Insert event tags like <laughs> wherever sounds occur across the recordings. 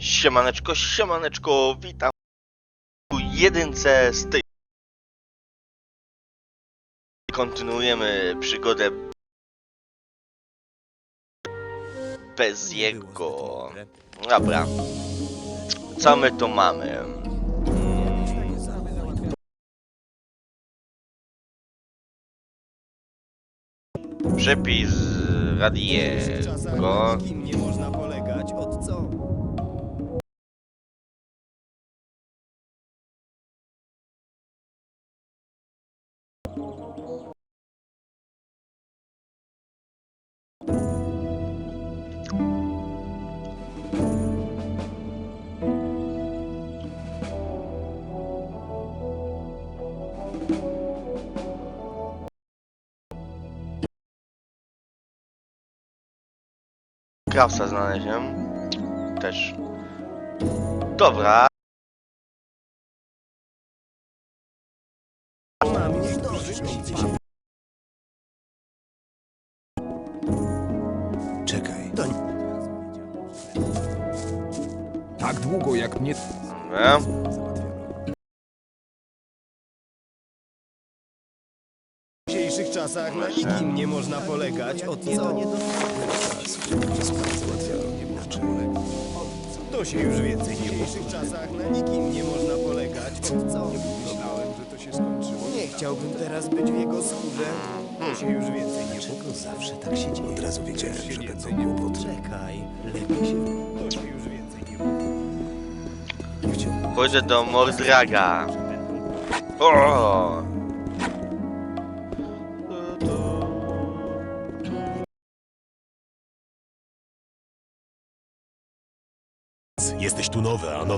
Siemaneczko, siemaneczko, witam w jedynce z tej... Kontynuujemy przygodę bez jego... Dobra. Co my tu mamy? Przepis Radiego. Nie można polegać, od co? Krawca znaleźłem. Też. Dobra. Czekaj. Tak długo jak mnie... Dobra. Czasach na nikim nie można polegać, od co? To się już więcej nie W dzisiejszych czasach na nikim nie można polegać, od co? Myślałem, że to się skończyło. Nie chciałbym teraz być w jego skórze. To się już więcej nie Dlaczego zawsze tak się dzieje? Od razu wiedziałem, że będą kłopoty. Czekaj, lepiej się... To się już więcej nie Pójdę do Mordraga. O!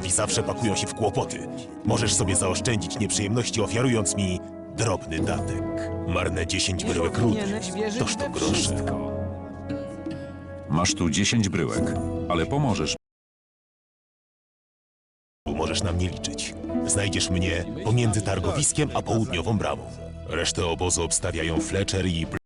Nowi zawsze pakują się w kłopoty. Możesz sobie zaoszczędzić nieprzyjemności, ofiarując mi drobny datek. Marne 10 bryłek rudy. Toż to grosze. Masz tu 10 bryłek, ale pomożesz. Możesz na mnie liczyć. Znajdziesz mnie pomiędzy targowiskiem a południową bramą. Resztę obozu obstawiają Fletcher i Bl-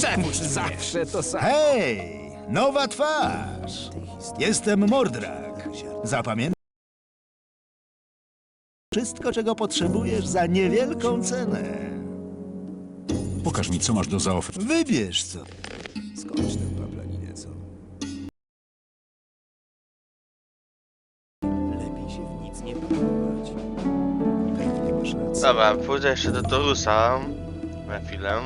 Bloodwin. Zawsze to samo. Hej, nowa twarz. Jestem Mordrak. Zapamiętaj wszystko, czego potrzebujesz za niewielką cenę. Pokaż mi, co masz do zaoferowania. Wybierz co. Skądś tę paplaninę, co? Lepiej się w nic nie pakować. Pewnie masz rację. Dobra, pójdę jeszcze do Torusa. Na chwilę.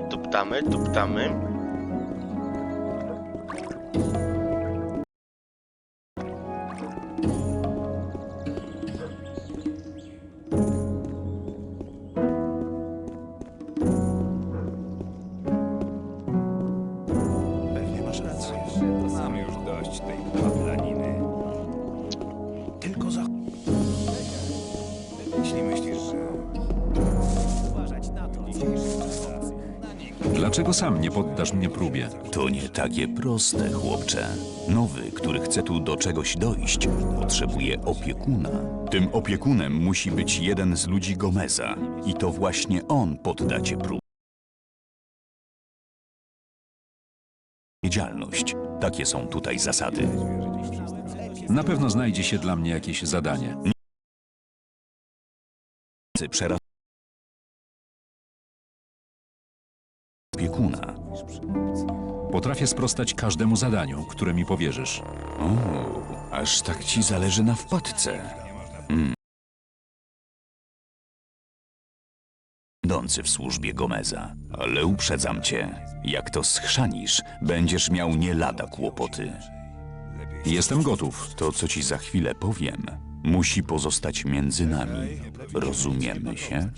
Tuptamy, tuptamy. Dlaczego sam nie poddasz mnie próbie? To nie takie proste, chłopcze. Nowy, który chce tu do czegoś dojść, potrzebuje opiekuna. Tym opiekunem musi być jeden z ludzi Gomeza i to właśnie on podda cię prób. Odpowiedzialność. Takie są tutaj zasady. Na pewno znajdzie się dla mnie jakieś zadanie. Przeraz opiekuna. Potrafię sprostać każdemu zadaniu, które mi powierzysz. O, aż tak ci zależy na wpadce. Mm. W służbie Gomeza, ale uprzedzam cię, jak to schrzanisz, będziesz miał nie lada kłopoty. Jestem gotów. To, co ci za chwilę powiem, musi pozostać między nami. Rozumiemy się?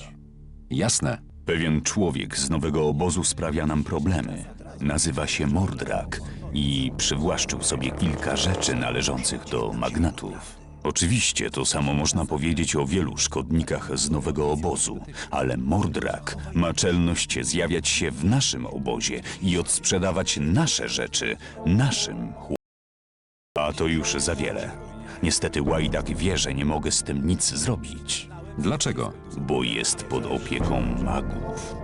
Jasne. Pewien człowiek z nowego obozu sprawia nam problemy. Nazywa się Mordrak i przywłaszczył sobie kilka rzeczy należących do magnatów. Oczywiście to samo można powiedzieć o wielu szkodnikach z nowego obozu, ale Mordrak ma czelność zjawiać się w naszym obozie i odsprzedawać nasze rzeczy naszym. A to już za wiele. Niestety Łajdak wie, że nie mogę z tym nic zrobić, Dlaczego? bo jest pod opieką magów.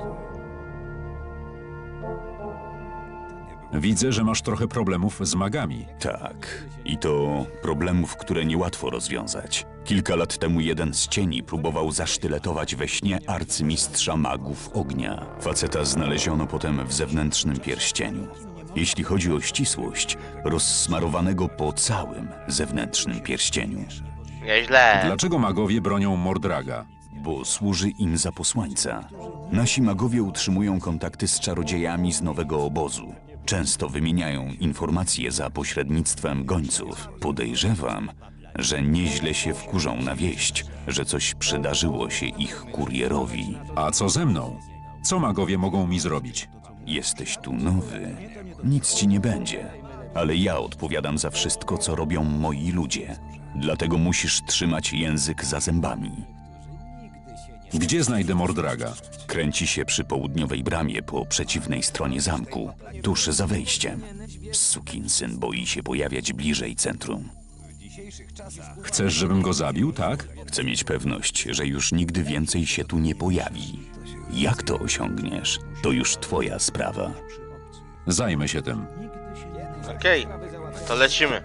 Widzę, że masz trochę problemów z magami. Tak, i to problemów, które niełatwo rozwiązać. Kilka lat temu jeden z cieni próbował zasztyletować we śnie arcymistrza magów ognia. Faceta znaleziono potem w zewnętrznym pierścieniu. Jeśli chodzi o ścisłość, rozsmarowanego po całym zewnętrznym pierścieniu, Nieźle. Dlaczego magowie bronią Mordraga? bo służy im za posłańca. Nasi magowie utrzymują kontakty z czarodziejami z nowego obozu. Często wymieniają informacje za pośrednictwem gońców. Podejrzewam, że nieźle się wkurzą na wieść, że coś przydarzyło się ich kurierowi. A co ze mną? Co magowie mogą mi zrobić? Jesteś tu nowy, nic ci nie będzie. Ale ja odpowiadam za wszystko, co robią moi ludzie. Dlatego musisz trzymać język za zębami. Gdzie znajdę Mordraga? Kręci się przy południowej bramie po przeciwnej stronie zamku, tuż za wejściem. Sukinsyn boi się pojawiać bliżej centrum. Chcesz, żebym go zabił, tak? Chcę mieć pewność, że już nigdy więcej się tu nie pojawi. Jak to osiągniesz, to już twoja sprawa. Zajmę się tym. Okej, to lecimy.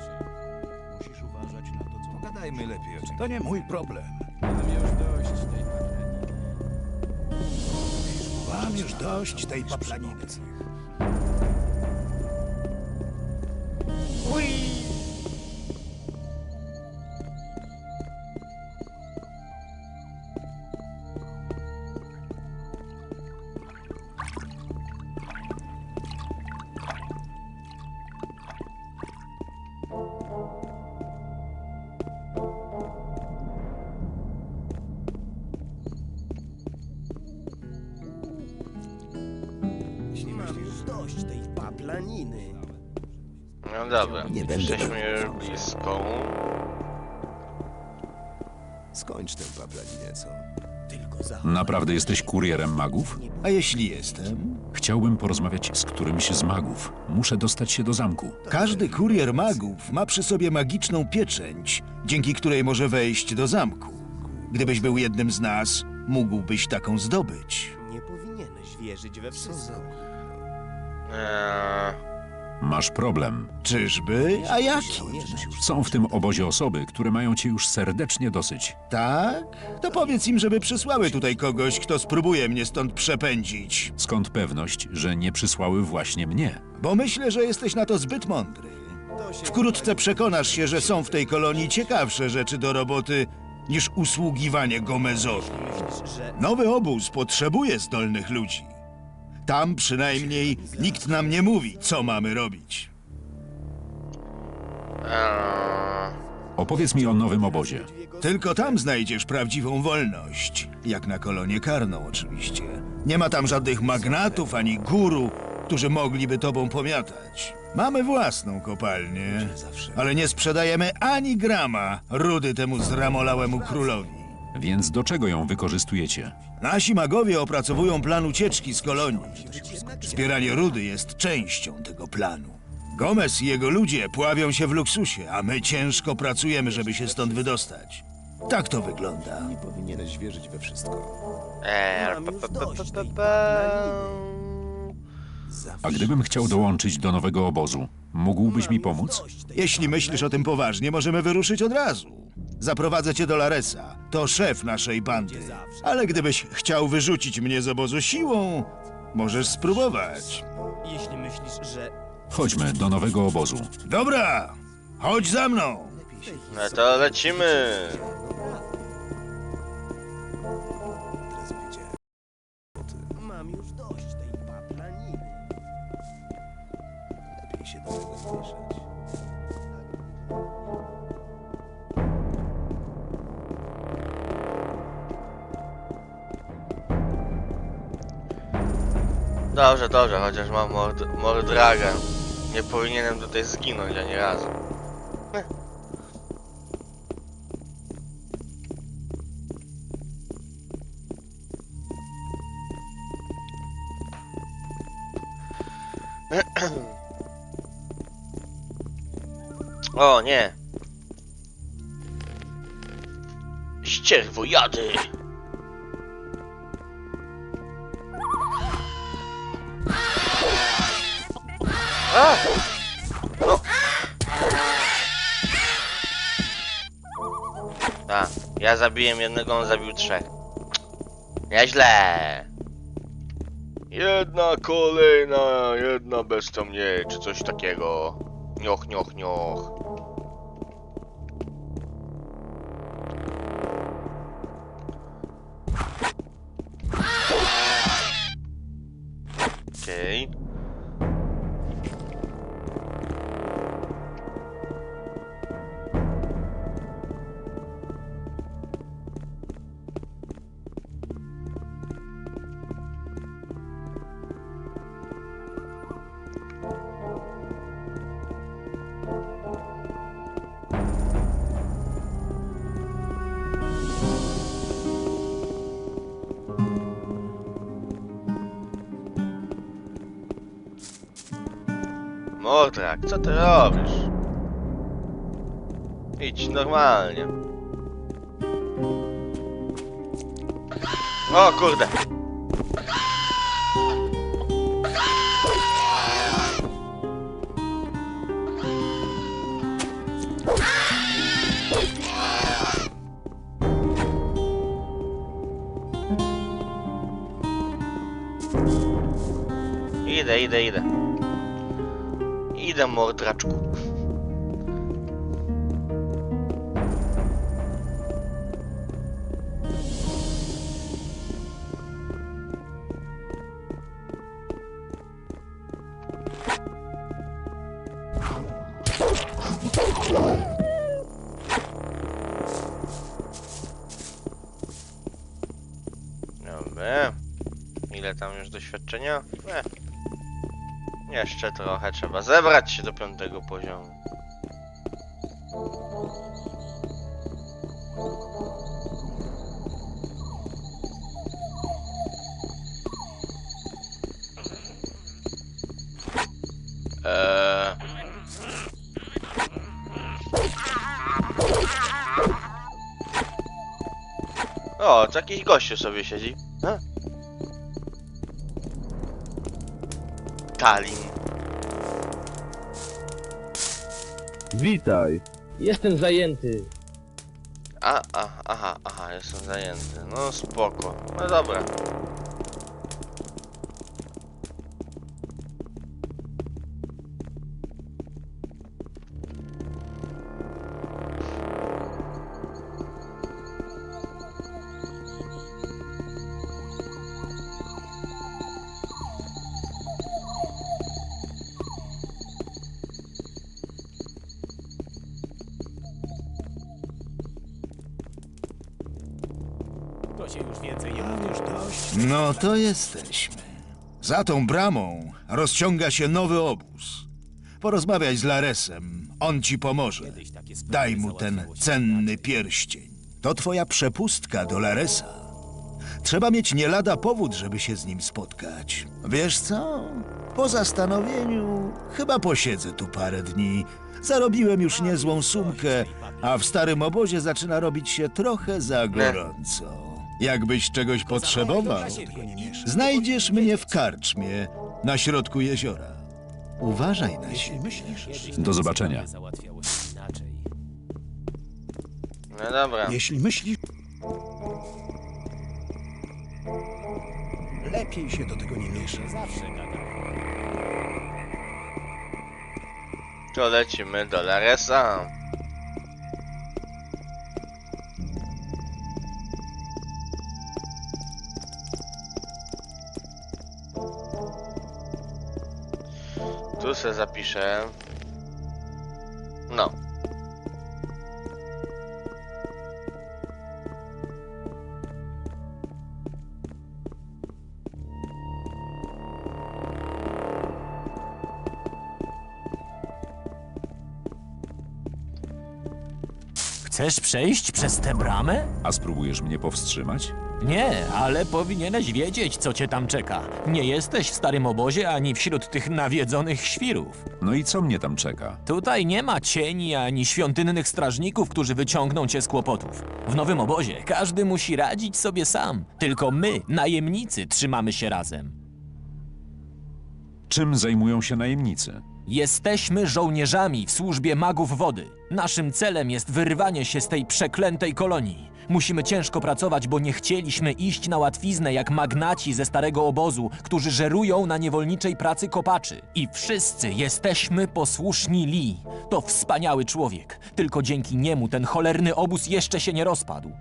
Pogadajmy lepiej o czymś. To nie mój problem. Mam już dość tej paplaniny. Jeśli dobra, Nie będę jesteśmy już blisko. Skończ tę paplaninę, co? Tylko za... Naprawdę jesteś kurierem magów? A jeśli jestem? Chciałbym porozmawiać z którymś z magów. Muszę dostać się do zamku. Każdy kurier magów ma przy sobie magiczną pieczęć, dzięki której może wejść do zamku. Gdybyś był jednym z nas, mógłbyś taką zdobyć. Nie powinieneś wierzyć we wszystko. Eee, Masz problem. Czyżby? A jaki? Są w tym obozie osoby, które mają cię już serdecznie dosyć. Tak? To powiedz im, żeby przysłały tutaj kogoś, kto spróbuje mnie stąd przepędzić. Skąd pewność, że nie przysłały właśnie mnie? Bo myślę, że jesteś na to zbyt mądry. Wkrótce przekonasz się, że są w tej kolonii ciekawsze rzeczy do roboty niż usługiwanie Gomezowi. Nowy obóz potrzebuje zdolnych ludzi. Tam przynajmniej nikt nam nie mówi, co mamy robić. eee, Opowiedz mi o nowym obozie. Tylko tam znajdziesz prawdziwą wolność. Jak na kolonię karną, oczywiście. Nie ma tam żadnych magnatów ani guru, którzy mogliby tobą pomiatać. Mamy własną kopalnię, ale nie sprzedajemy ani grama rudy temu zramolałemu królowi. Więc do czego ją wykorzystujecie? Nasi magowie opracowują plan ucieczki z kolonii. Zbieranie rudy jest częścią tego planu. Gomez i jego ludzie pławią się w luksusie, a my ciężko pracujemy, żeby się stąd wydostać. Tak to wygląda. Nie powinieneś wierzyć we wszystko. eee, Mam pa, już pa, pa, dość pa, tej pa. A gdybym chciał dołączyć do nowego obozu, mógłbyś mi pomóc? Jeśli myślisz o tym poważnie, możemy wyruszyć od razu. Zaprowadzę cię do Laresa. To szef naszej bandy. Ale gdybyś chciał wyrzucić mnie z obozu siłą, możesz spróbować. Jeśli myślisz, że... Chodźmy do nowego obozu. Dobra, chodź za mną. No to lecimy. Mam już dość tej paplaniny się do tego zmieszać. Dobrze, dobrze, chociaż mam mord Mordraga. Nie powinienem tutaj zginąć ani razu. Ahem. <clears throat> O nie. Ścierwojady. A! No. A, ja zabiłem jednego, on zabił trzech. Nieźle. Jedna kolejna, jedna bestia mniej, czy coś takiego. Nioch, nioch, nioch. Okej. Mordrak, co ty robisz? Idź normalnie. O kurde. Idę, idę, idę. Idę, mordraczku. Dobra. Ile tam już doświadczenia? Eh. Jeszcze trochę trzeba zebrać się do piątego poziomu. Eee... O, to jakiś gościu sobie siedzi. A? Talin. Witaj. Jestem zajęty. A, a, aha, aha, jestem zajęty. No spoko. No dobra. To jesteśmy. Za tą bramą rozciąga się nowy obóz. Porozmawiaj z Laresem, on ci pomoże. Daj mu ten cenny pierścień. To twoja przepustka do Laresa. Trzeba mieć nie lada powód, żeby się z nim spotkać. Wiesz co? Po zastanowieniu chyba posiedzę tu parę dni. Zarobiłem już niezłą sumkę, a w starym obozie zaczyna robić się trochę za gorąco. Jakbyś czegoś potrzebował, znajdziesz mnie w karczmie na środku jeziora. Uważaj na siebie. Do zobaczenia. sprawy załatwiało się inaczej. No dobra. Jeśli myślisz, Lepiej się do tego nie mieszać. Zawsze gadam. To lecimy do Laresa. Se zapiszę. No. Chcesz przejść przez tę bramę? A spróbujesz mnie powstrzymać? Nie, ale powinieneś wiedzieć, co cię tam czeka. Nie jesteś w starym obozie ani wśród tych nawiedzonych świrów. No i co mnie tam czeka? Tutaj nie ma cieni ani świątynnych strażników, którzy wyciągną cię z kłopotów. W nowym obozie każdy musi radzić sobie sam. Tylko my, najemnicy, trzymamy się razem. Czym zajmują się najemnicy? Jesteśmy żołnierzami w służbie magów wody. Naszym celem jest wyrwanie się z tej przeklętej kolonii. Musimy ciężko pracować, bo nie chcieliśmy iść na łatwiznę jak magnaci ze starego obozu, którzy żerują na niewolniczej pracy kopaczy. I wszyscy jesteśmy posłuszni Lee. To wspaniały człowiek. Tylko dzięki niemu ten cholerny obóz jeszcze się nie rozpadł.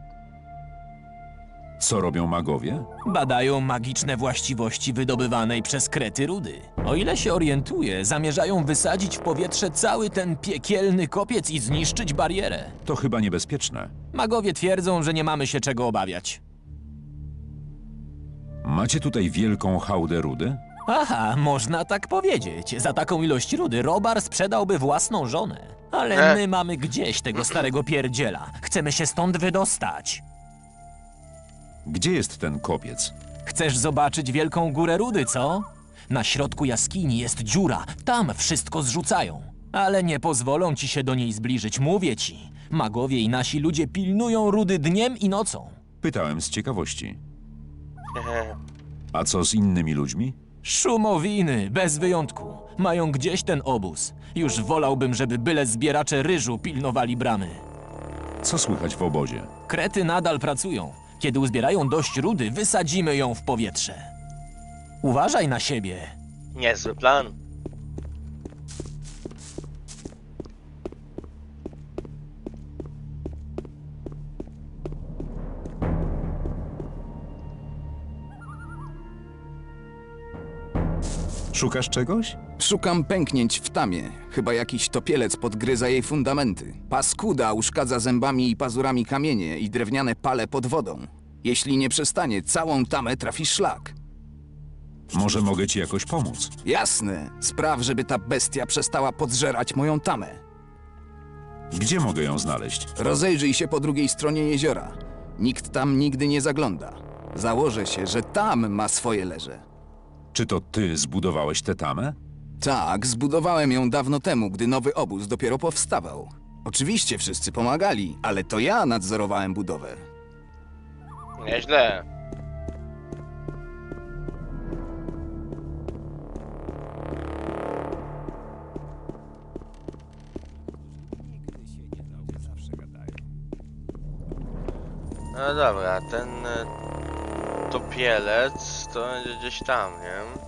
Co robią magowie? Badają magiczne właściwości wydobywanej przez krety rudy. O ile się orientuję, zamierzają wysadzić w powietrze cały ten piekielny kopiec i zniszczyć barierę. To chyba niebezpieczne. Magowie twierdzą, że nie mamy się czego obawiać. Macie tutaj wielką hałdę rudy? Aha, można tak powiedzieć. Za taką ilość rudy Robar sprzedałby własną żonę. Ale E. my mamy gdzieś tego starego pierdziela. Chcemy się stąd wydostać. Gdzie jest ten kopiec? Chcesz zobaczyć wielką górę rudy, co? Na środku jaskini jest dziura, tam wszystko zrzucają. Ale nie pozwolą ci się do niej zbliżyć, mówię ci. Magowie i nasi ludzie pilnują rudy dniem i nocą. Pytałem z ciekawości. Hehe. A co z innymi ludźmi? Szumowiny, bez wyjątku. Mają gdzieś ten obóz. Już wolałbym, żeby byle zbieracze ryżu pilnowali bramy. Co słychać w obozie? Krety nadal pracują. Kiedy uzbierają dość rudy, wysadzimy ją w powietrze. Uważaj na siebie. Niezły plan. Szukasz czegoś? Szukam pęknięć w tamie. Chyba jakiś topielec podgryza jej fundamenty. Paskuda uszkadza zębami i pazurami kamienie i drewniane pale pod wodą. Jeśli nie przestanie, całą tamę trafi szlak. Może mogę ci jakoś pomóc? Jasne, spraw, żeby ta bestia przestała podżerać moją tamę. Gdzie mogę ją znaleźć? Rozejrzyj się po drugiej stronie jeziora. Nikt tam nigdy nie zagląda. Założę się, że tam ma swoje leże. Czy to ty zbudowałeś tę tamę? Tak, zbudowałem ją dawno temu, gdy nowy obóz dopiero powstawał. Oczywiście wszyscy pomagali, ale to ja nadzorowałem budowę. Nieźle. No dobra, ten e, topielec to będzie gdzieś tam, nie?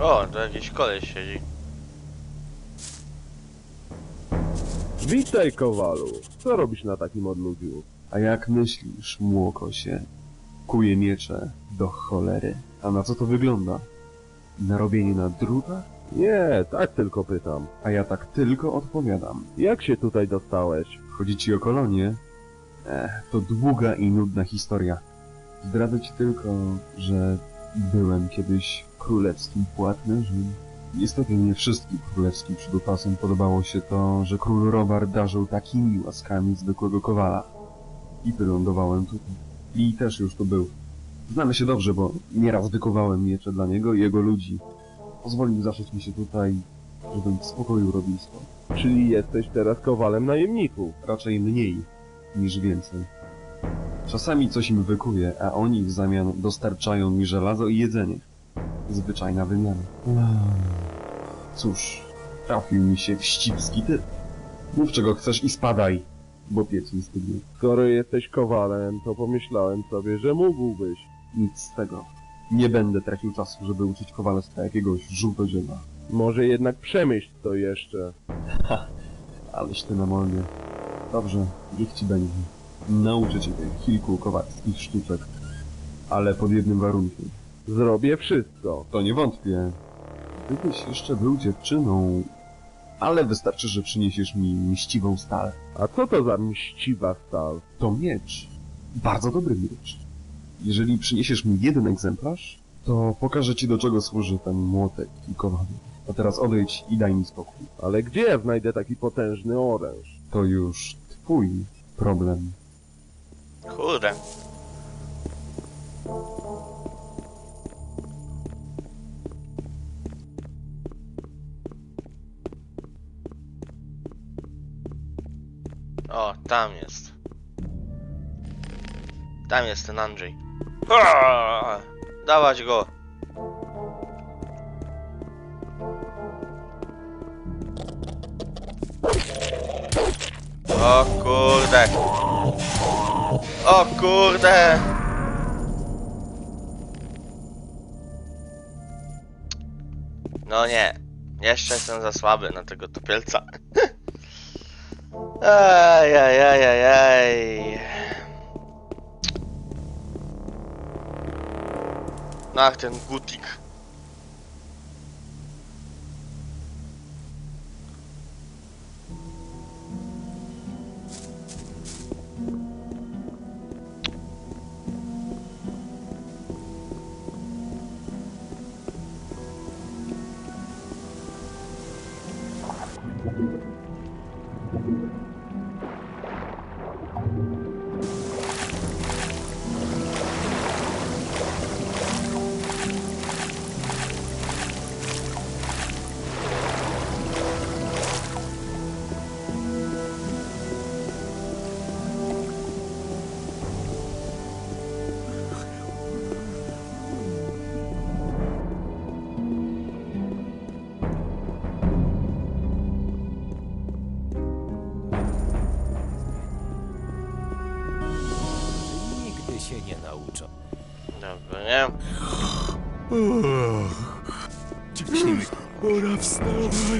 O, to jakiś koleś siedzi. Witaj, Kowalu. Co robisz na takim odludziu? A jak myślisz, młokosie? Kuje miecze do cholery. A na co to wygląda? Na robienie na drutach? Nie, tak tylko pytam. A ja tak tylko odpowiadam. Jak się tutaj dostałeś? Chodzi ci o kolonię? Ech, to długa i nudna historia. Zdradzę ci tylko, że byłem kiedyś królewskim płatnerzem. Niestety nie wszystkim królewskim przydupasom podobało się to, że król Robar darzył takimi łaskami zwykłego kowala. I wylądowałem tutaj. I też już tu był. Znamy się dobrze, bo nieraz wykowałem miecze dla niego i jego ludzi. Pozwolił zaszyć mi się tutaj, żebym spokoił rodnictwo. Czyli jesteś teraz kowalem najemników? Raczej mniej niż więcej. Czasami coś im wykuje, a oni w zamian dostarczają mi żelazo i jedzenie. Zwyczajna wymiana. Cóż, trafił mi się wścibski typ. Mów czego chcesz i spadaj, bo piec mi stygnie. Skoro jesteś kowalem, to pomyślałem sobie, że mógłbyś. Nic z tego. Nie będę tracił czasu, żeby uczyć kowalstwa jakiegoś żółtoziema. Może jednak przemyśl to jeszcze. Aleś ty na molnie. Dobrze, niech ci będzie. Nauczę cię tych kilku kowalskich sztuczek. Ale pod jednym warunkiem. Zrobię wszystko. To nie wątpię. Gdybyś jeszcze był dziewczyną... Ale wystarczy, że przyniesiesz mi mściwą stal. A co to za mściwa stal? To miecz. Bardzo dobry miecz. Jeżeli przyniesiesz mi jeden egzemplarz, to pokażę ci do czego służy ten młotek i kowal. A teraz odejdź i daj mi spokój. Ale gdzie ja znajdę taki potężny oręż? To już twój problem. Kurde. O, tam jest. Tam jest ten Andrzej. Aaaa! Dawać go. Kurde! No nie. Jeszcze jestem za słaby na tego topielca. <laughs> Ajajajajaj. Ach, ten gutik.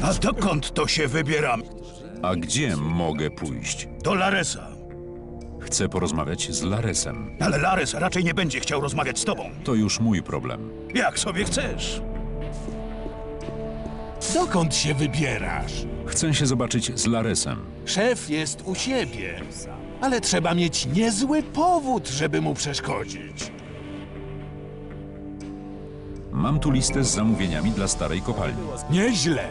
A dokąd to się wybieramy? A gdzie mogę pójść? Do Laresa. Chcę porozmawiać z Laresem. Ale Lares raczej nie będzie chciał rozmawiać z tobą. To już mój problem. Jak sobie chcesz. Dokąd się wybierasz? Chcę się zobaczyć z Laresem. Szef jest u siebie, ale trzeba mieć niezły powód, żeby mu przeszkodzić. Mam tu listę z zamówieniami dla starej kopalni. Nieźle.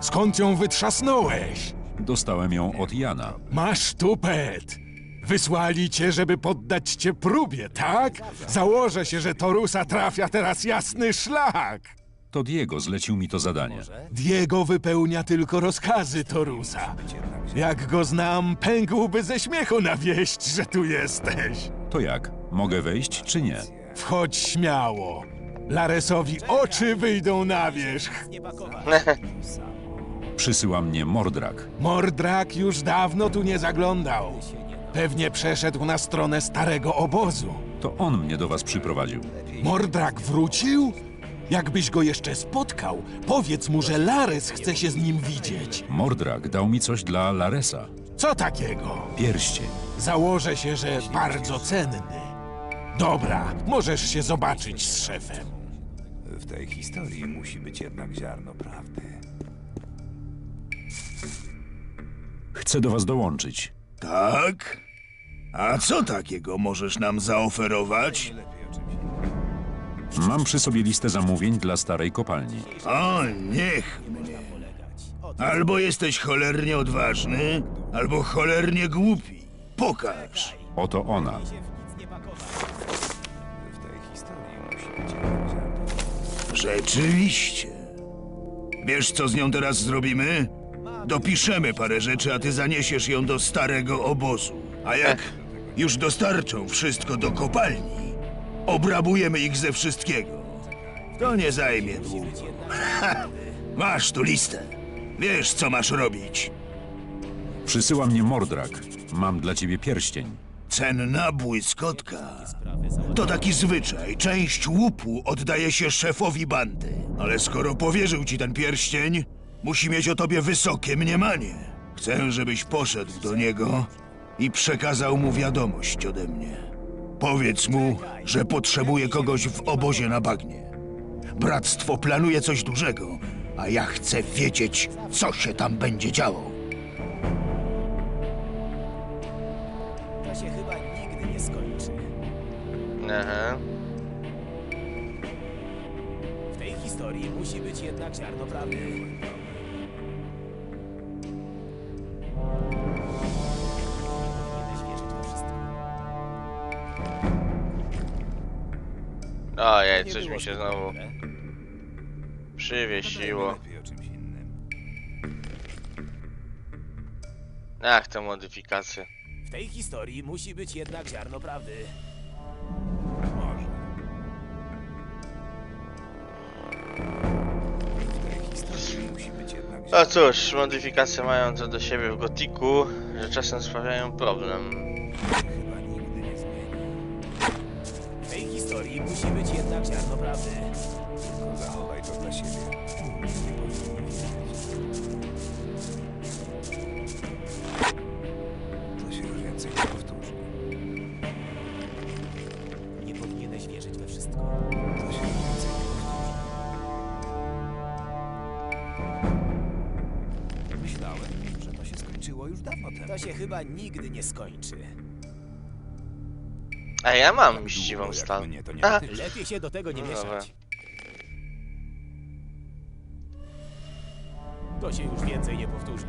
Skąd ją wytrzasnąłeś? Dostałem ją od Jana. Masz tupet. Wysłali cię, żeby poddać cię próbie, tak? Założę się, że Torusa trafia teraz jasny szlak. To Diego zlecił mi to zadanie. Diego wypełnia tylko rozkazy Torusa. Jak go znam, pękłby ze śmiechu na wieść, że tu jesteś. To jak? Mogę wejść czy nie? Wchodź śmiało. Laresowi oczy wyjdą na wierzch. <laughs> Przysyła mnie Mordrak. Mordrak już dawno tu nie zaglądał. Pewnie przeszedł na stronę starego obozu. To on mnie do was przyprowadził. Mordrak wrócił? Jakbyś go jeszcze spotkał, powiedz mu, że Lares chce się z nim widzieć. Mordrak dał mi coś dla Laresa. Co takiego? Pierścień. Założę się, że bardzo cenny. Dobra, możesz się zobaczyć z szefem. W tej historii musi być jednak ziarno prawdy. Chcę do was dołączyć. Tak? A co takiego możesz nam zaoferować? Mam przy sobie listę zamówień dla starej kopalni. O, niech mnie. Albo jesteś cholernie odważny, albo cholernie głupi. Pokaż. Oto ona. Rzeczywiście. Wiesz, co z nią teraz zrobimy? Dopiszemy parę rzeczy, a ty zaniesiesz ją do starego obozu. A jak już dostarczą wszystko do kopalni, obrabujemy ich ze wszystkiego. To nie zajmie długo. Masz tu listę. Wiesz, co masz robić. Przysyła mnie Mordrak. Mam dla ciebie pierścień. Cenna błyskotka. To taki zwyczaj. Część łupu oddaje się szefowi bandy. Ale skoro powierzył ci ten pierścień, musi mieć o tobie wysokie mniemanie. Chcę, żebyś poszedł do niego i przekazał mu wiadomość ode mnie. Powiedz mu, że potrzebuje kogoś w obozie na bagnie. Bractwo planuje coś dużego, a ja chcę wiedzieć, co się tam będzie działo. Aha. W tej historii musi być jednak ziarno prawdy. Ojej, coś mi się znowu dobre. przywiesiło. Ach, te modyfikacje. W tej historii musi być jednak ziarno prawdy. No cóż, modyfikacje mają to do siebie w gotiku, że czasem sprawiają problem. W tej historii musi być jednak prawdy. Nie skończy. A ja mam mściwą stal. Aha, Lepiej się do tego nie No mieszać. To się już więcej nie powtórzy.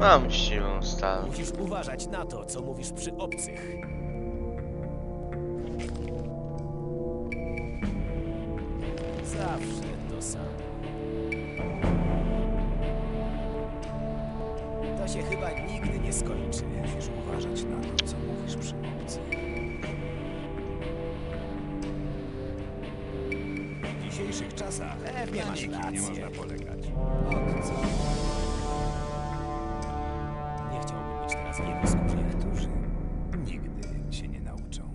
mam mściwą stal. Musisz uważać na to, co mówisz przy obcych. Zawsze to samo. Się chyba nigdy nie skończy. Musisz uważać na to, co mówisz przy obcych. W dzisiejszych czasach Pewnie masz rację. polegać. Nie chciałbym być teraz w jego skórze. Niektórzy nigdy się nie nauczą.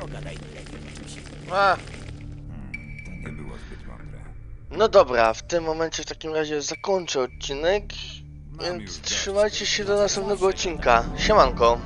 Pogadaj lepiej o czymś. A, To nie było zbyt mądre. no dobra, w tym momencie w takim razie zakończę odcinek. Więc trzymajcie się do następnego odcinka. Siemanko.